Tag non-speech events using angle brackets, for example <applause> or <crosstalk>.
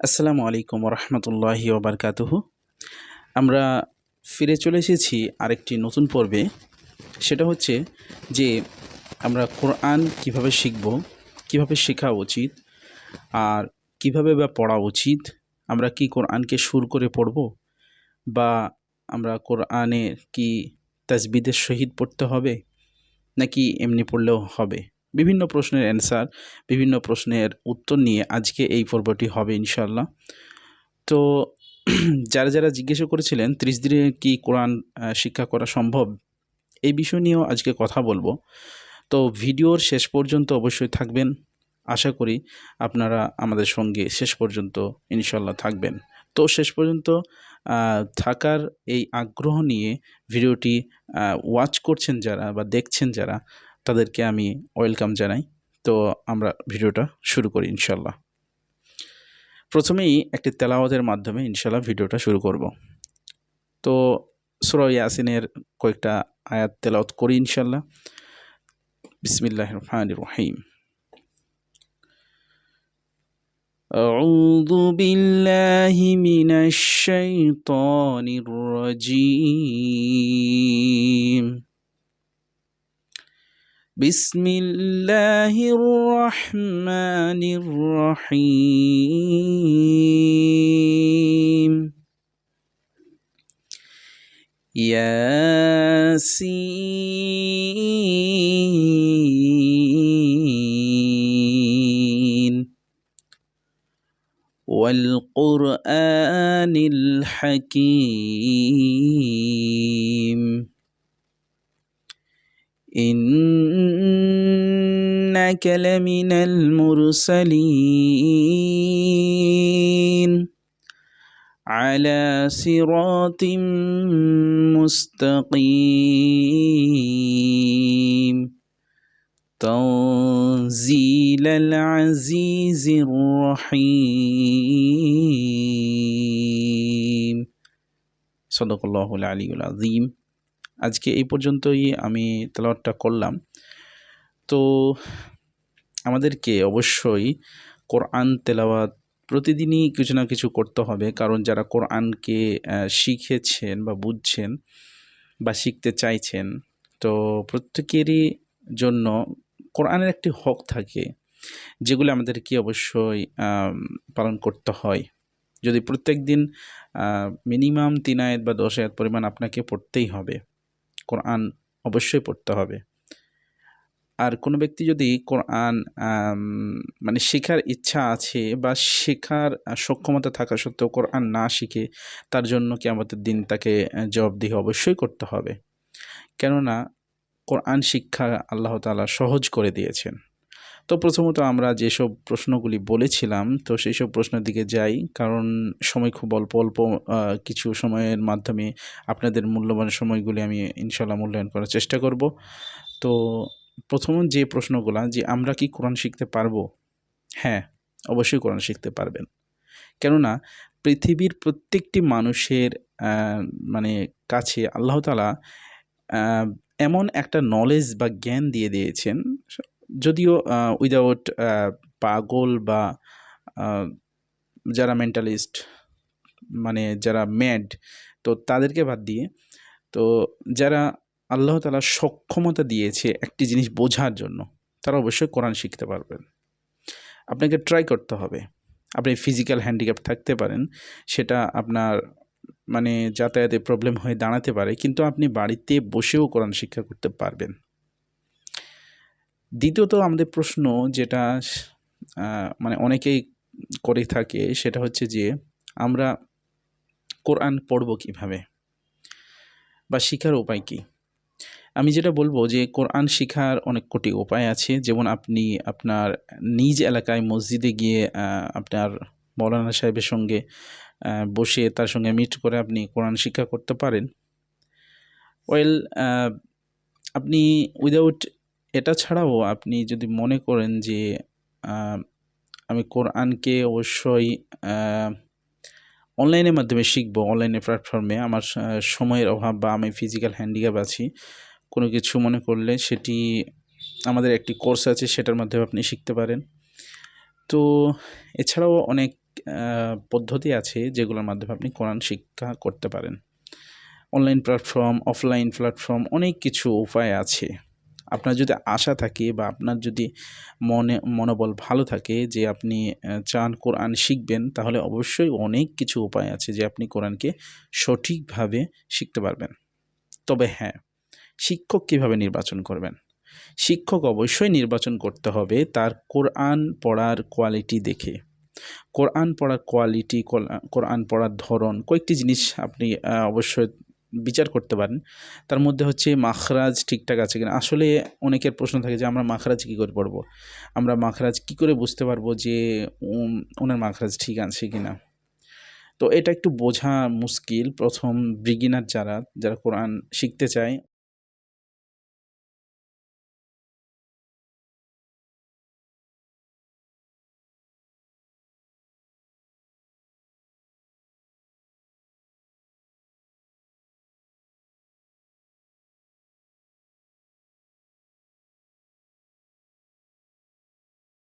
আসসালামু আলাইকুম রহমতুল্লাহি ওবরকাতুহু। আমরা ফিরে চলে এসেছি আরেকটি নতুন পর্বে। সেটা হচ্ছে যে আমরা কোরআন কীভাবে শিখব, কীভাবে শেখা উচিত, আর কীভাবে বা পড়া উচিত, আমরা কি কোরআনকে সুর করে পড়ব, বা আমরা কোরআনের কি তাজবিদের সহিত পড়তে হবে, নাকি এমনি পড়লেও হবে। বিভিন্ন প্রশ্নের অ্যান্সার বিভিন্ন প্রশ্নের উত্তর নিয়ে আজকে এই পর্বটি হবে ইনশাল্লাহ তো <clears throat> যারা যারা জিজ্ঞাসা করেছিলেন ত্রিশ দিনে কি কোরআন শিক্ষা করা সম্ভব, এই বিষয় নিয়েও আজকে কথা বলব। তো ভিডিওর শেষ পর্যন্ত অবশ্যই থাকবেন। আশা করি আপনারা আমাদের সঙ্গে শেষ পর্যন্ত ইনশাল্লাহ থাকবেন। তো শেষ পর্যন্ত থাকার এই আগ্রহ নিয়ে ভিডিওটি ওয়াচ করছেন যারা বা দেখছেন যারা তাদেরকে আমি ওয়েলকাম জানাই তো আমরা ভিডিওটা শুরু করি ইনশাল্লাহ প্রথমেই একটি তেলাওয়াতের মাধ্যমে ইনশাল্লাহ ভিডিওটা শুরু করব তো সুরা ইয়াসিনের কয়েকটা আয়াত তেলাওয়াত করি ইনশাল্লাহ বিসমিল্লাহ রহমান রহিম أعوذ بالله من الشيطان الرجيم بسم الله الرحمن الرحيم. ياسين. والقرآن الحكيم. إنك لمن المرسلين. على صراط مستقيم. تنزيل العزيز الرحيم. صدق الله العلي العظيم. আজকে এই পর্যন্তই আমি তেলাওয়াতটা করলাম। তো আমাদেরকে অবশ্যই কোরআন তেলাওয়াত প্রতিদিনই কিছু না কিছু করতে হবে। কারণ যারা কোরআনকে শিখেছেন বা বুঝছেন বা শিখতে চাইছেন, তো প্রত্যেকেরই জন্য কোরআনের একটি হক থাকে, যেগুলো আমাদেরকে অবশ্যই পালন করতে হয়। যদি প্রত্যেক দিন মিনিমাম তিন আয়াত বা দশ আয়াত পরিমাণ আপনাকে পড়তেই হবে। কোরআন অবশ্যই পড়তে হবে। আর কোনো ব্যক্তি যদি কোরআন মানে শেখার ইচ্ছা আছে বা শেখার সক্ষমতা থাকা সত্ত্বেও কোরআন না শিখে, তার জন্য কি আমাদের দিন তাকে জবাবদিহি অবশ্যই করতে হবে। কেননা কোরআন শিক্ষা আল্লাহ আল্লাহতালা সহজ করে দিয়েছেন। তো প্রথমত আমরা যেসব প্রশ্নগুলি বলেছিলাম, তো সেই সব প্রশ্নের দিকে যাই। কারণ সময় খুব অল্প অল্প কিছু সময়ের মাধ্যমে আপনাদের মূল্যবান সময়গুলি আমি ইনশাল্লাহ মূল্যায়ন করার চেষ্টা করব। তো প্রথম যে প্রশ্নগুলো, যে আমরা কি কোরআন শিখতে পারব? হ্যাঁ অবশ্যই কোরআন শিখতে পারবেন। কেননা পৃথিবীর প্রত্যেকটি মানুষের মানে কাছে আল্লাহ তালা এমন একটা নলেজ বা জ্ঞান দিয়ে দিয়েছেন যদিও উইদাউট পাগল বা যারা মেন্টালিস্ট মানে যারা ম্যাড তো তাদেরকে বাদ দিয়ে, তো যারা আল্লাহ তালা সক্ষমতা দিয়েছে একটি জিনিস বোঝার জন্য, তারা অবশ্যই কোরআন শিখতে পারবেন। আপনাকে ট্রাই করতে হবে। আপনি ফিজিক্যাল হ্যান্ডিক্যাপ থাকতে পারেন, সেটা আপনার মানে যাতায়াতে প্রবলেম হয়ে দাঁড়াতে পারে, কিন্তু আপনি বাড়িতে বসেও কোরআন শিক্ষা করতে পারবেন। দ্বিতীয়ত আমাদের প্রশ্ন যেটা মানে অনেকেই করে থাকে, সেটা হচ্ছে যে আমরা কোরআন পড়ব কীভাবে? বা শিখার উপায় কি? আমি যেটা বলব যে কোরআন শিখার অনেক কোটি উপায় আছে। যেমন আপনি আপনার নিজ এলাকায় মসজিদে গিয়ে আপনার মৌলানা সাহেবের সঙ্গে বসে তার সঙ্গে মিট করে আপনি কোরআন শিক্ষা করতে পারেন। ওয়েল আপনি উইদাউট এটা ছাড়াও আপনি যদি মনে করেন যে আমি কোরআনকে অবশ্যই অনলাইনের মাধ্যমে শিখব অনলাইনে প্ল্যাটফর্মে আমার সময়ের অভাব বা আমি ফিজিক্যাল হ্যান্ডিক্যাপ আছি, কোনো কিছু মনে করলে সেটি আমাদের একটি কোর্স আছে, সেটার মাধ্যমে আপনি শিখতে পারেন। তো এছাড়াও অনেক পদ্ধতি আছে যেগুলোর মাধ্যমে আপনি কোরআন শিক্ষা করতে পারেন। অনলাইন প্ল্যাটফর্ম অফলাইন প্ল্যাটফর্ম অনেক কিছু উপায় আছে। আপনার যদি আশা থাকে বা আপনার যদি মনে, মনোবল ভালো থাকে যে আপনি চান কোরআন শিখবেন, তাহলে অবশ্যই অনেক কিছু উপায় আছে যে আপনি কোরআনকে সঠিকভাবে শিখতে পারবেন। তবে হ্যাঁ শিক্ষক কীভাবে নির্বাচন করবেন? শিক্ষক অবশ্যই নির্বাচন করতে হবে তার কোরআন পড়ার কোয়ালিটি দেখে। কোরআন পড়ার কোয়ালিটি কোরআন পড়ার ধরন, কয়েকটি জিনিস আপনি অবশ্যই বিচার করতে পারেন, তার মধ্যে হচ্ছে মাখরাজ ঠিকঠাক আছে কিনা? আসলে অনেকের প্রশ্ন থাকে যে, আমরা মাখরাজ কী করে পড়ব? আমরা মাখরাজ কি করে বুঝতে পারব যে ওনার মাখরাজ ঠিক আছে কিনা? তো এটা একটু বোঝা মুশকিল। প্রথম বিগিনার যারা যারা কোরআন শিখতে চায়